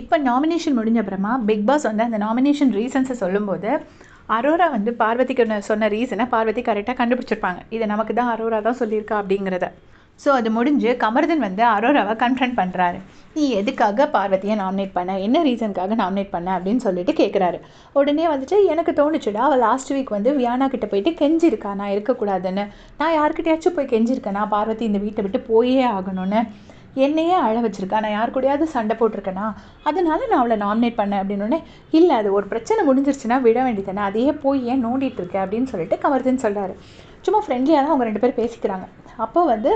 இப்போ நாமினேஷன் முடிஞ்ச அப்புறமா பிக் பாஸ் வந்து அந்த நாமினேஷன் ரீசன்ஸை சொல்லும்போது அரோரா வந்து பார்வதிக்கு சொன்ன ரீசனை பார்வதி கரெக்டாக கண்டுபிடிச்சிருப்பாங்க. இது நமக்கு தான் அரோரா தான் சொல்லியிருக்கா அப்படிங்கிறத. ஸோ அது முடிஞ்சு கமர்தன் வந்து அரோராவை கன்ஃபரண்ட் பண்ணுறாரு நீ எதுக்காக பார்வதியை நாமினேட் பண்ண? என்ன ரீசனுக்காக நாமினேட் பண்ண? அப்படின்னு சொல்லிட்டு கேட்குறாரு உடனே வந்துட்டு எனக்கு தோணுச்சுடா அவள் லாஸ்ட் வீக் வந்து வியானா கிட்ட போயிட்டு கெஞ்சிருக்கா. நான் இருக்கக்கூடாதுன்னு. நான் யார்கிட்டயாச்சும் போய் கெஞ்சிருக்கேனா. பார்வதி இந்த வீட்டை விட்டு போயே ஆகணும்னு. என்னையே அழ வச்சுருக்கா? நான் யார் கூடயாவது சண்டை போட்டிருக்கேனா? அதனால நான் அவளை நாமினேட் பண்ணேன் அப்படின்னோடனே இல்லை அது ஒரு பிரச்சனை முடிஞ்சிருச்சுன்னா விட வேண்டியதானே அதையே போய் ஏன் நோண்டிட்டு இருக்க? அப்படின்னு சொல்லிட்டு கமர்தன் சொல்கிறாரு சும்மா ஃப்ரெண்ட்லியாக தான் அவங்க ரெண்டு பேரும் பேசிக்கிறாங்க. அப்போ வந்து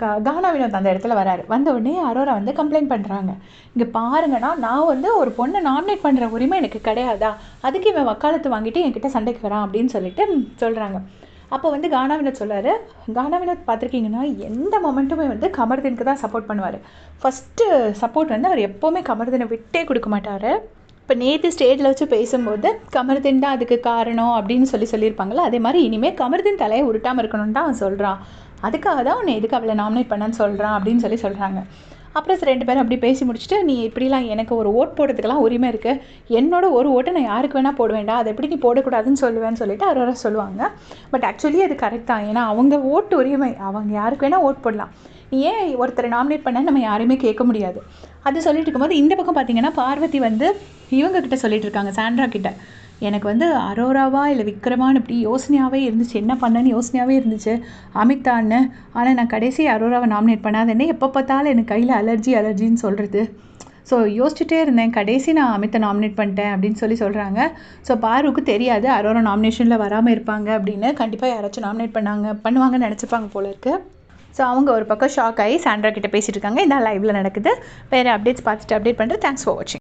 க கானா வினோத் அந்த இடத்துல வராரு. வந்த உடனே அரோரா வந்து கம்ப்ளைண்ட் பண்ணுறாங்க இங்கே பாருங்கன்னா நான் வந்து ஒரு பொண்ணை நாமினேட் பண்ணுற உரிமை எனக்கு கிடையாதா? அதுக்கு இவன் வக்காலத்து வாங்கிட்டு என்கிட்ட சண்டைக்கு வரான் அப்படின்னு சொல்லிட்டு சொல்கிறாங்க அப்போ வந்து கானா வினோத் சொல்றாரு கானா வினோத் பார்த்துருக்கீங்கன்னா எந்த மொமெண்ட்டுமே வந்து கமர்தனுக்கு தான் சப்போர்ட் பண்ணுவார். ஃபஸ்ட்டு சப்போர்ட் வந்து அவர் எப்போவுமே கமர்தனை விட்டே கொடுக்க மாட்டார். இப்போ நேற்று ஸ்டேஜில் வச்சு பேசும்போது கமர்தன் தான் அதுக்கு காரணம் அப்படின்னு சொல்லி சொல்லியிருப்பாங்களா அதே மாதிரி இனிமேல் கமர்தன் தலையை உருட்டாமல் இருக்கணும்னு தான் அவன் சொல்கிறான் அதுக்காக தான் உன்னை எதுக்கு அவளை நாமினேட் பண்ணான்னு சொல்கிறான் அப்படின்னு சொல்லி சொல்கிறாங்க அப்புறம் ரெண்டு பேரும் அப்படி பேசி முடிச்சுட்டு நீ இப்படிலாம் எனக்கு ஒரு ஓட் போடுறதுக்கெல்லாம் உரிமை இருக்குது என்னோட ஒரு ஓட்டை நான் யாருக்கு வேணால் போடுவேன்டா அதை எப்படி நீ போடக்கூடாதுன்னு சொல்லுவேன்னு சொல்லிட்டு அரோரா சொல்லுவாங்க. பட் ஆக்சுவலி அது கரெக்ட் தான். ஏன்னா அவங்க ஓட்டு உரிமை அவங்க யாருக்கு வேணால் ஓட் போடலாம். நீ ஏன் ஒருத்தரை நாமினேட் பண்ண நம்ம யாரையுமே கேட்க முடியாது. அது சொல்லிட்டு இருக்கும்போது இந்த பக்கம் பார்த்தீங்கன்னா பார்வதி வந்து இவங்க கிட்ட சொல்லிட்டு இருக்காங்க சாண்ட்ரா கிட்ட. எனக்கு வந்து அரோராவா இல்லை விக்ரமான்னு இப்படி யோசனையாகவே இருந்துச்சு. என்ன பண்ணேன்னு யோசனையாகவே இருந்துச்சு. அமிதான்னு. ஆனால் நான் கடைசி அரோராவை நாமினேட் பண்ணாத என்ன எப்போ பார்த்தாலும் எனக்கு கையில் அலர்ஜி அலர்ஜின்னு சொல்கிறது ஸோ யோசிச்சுட்டே இருந்தேன். கடைசி நான் அமித்தை நாமினேட் பண்ணிட்டேன் அப்படின்னு சொல்லி சொல்கிறாங்க ஸோ பாருக்கு தெரியாது. அரோரா நாமினேஷனில் வராமல் இருப்பாங்க அப்படின்னு கண்டிப்பாக யாராச்சும் நாமினேட் பண்ணாங்க பண்ணுவாங்கன்னு நினச்சிப்பாங்க போல இருக்குது ஸோ அவங்க ஒரு பக்கம் ஷாக் ஆகி சாண்ட்ரா கிட்ட பேசிட்டு இருக்காங்க. இதான் லைவில் நடக்குது. வேறு அப்டேட்ஸ் பார்த்துட்டு அப்டேட் பண்ணுறேன் தேங்க்ஸ் ஃபார் வாட்சிங்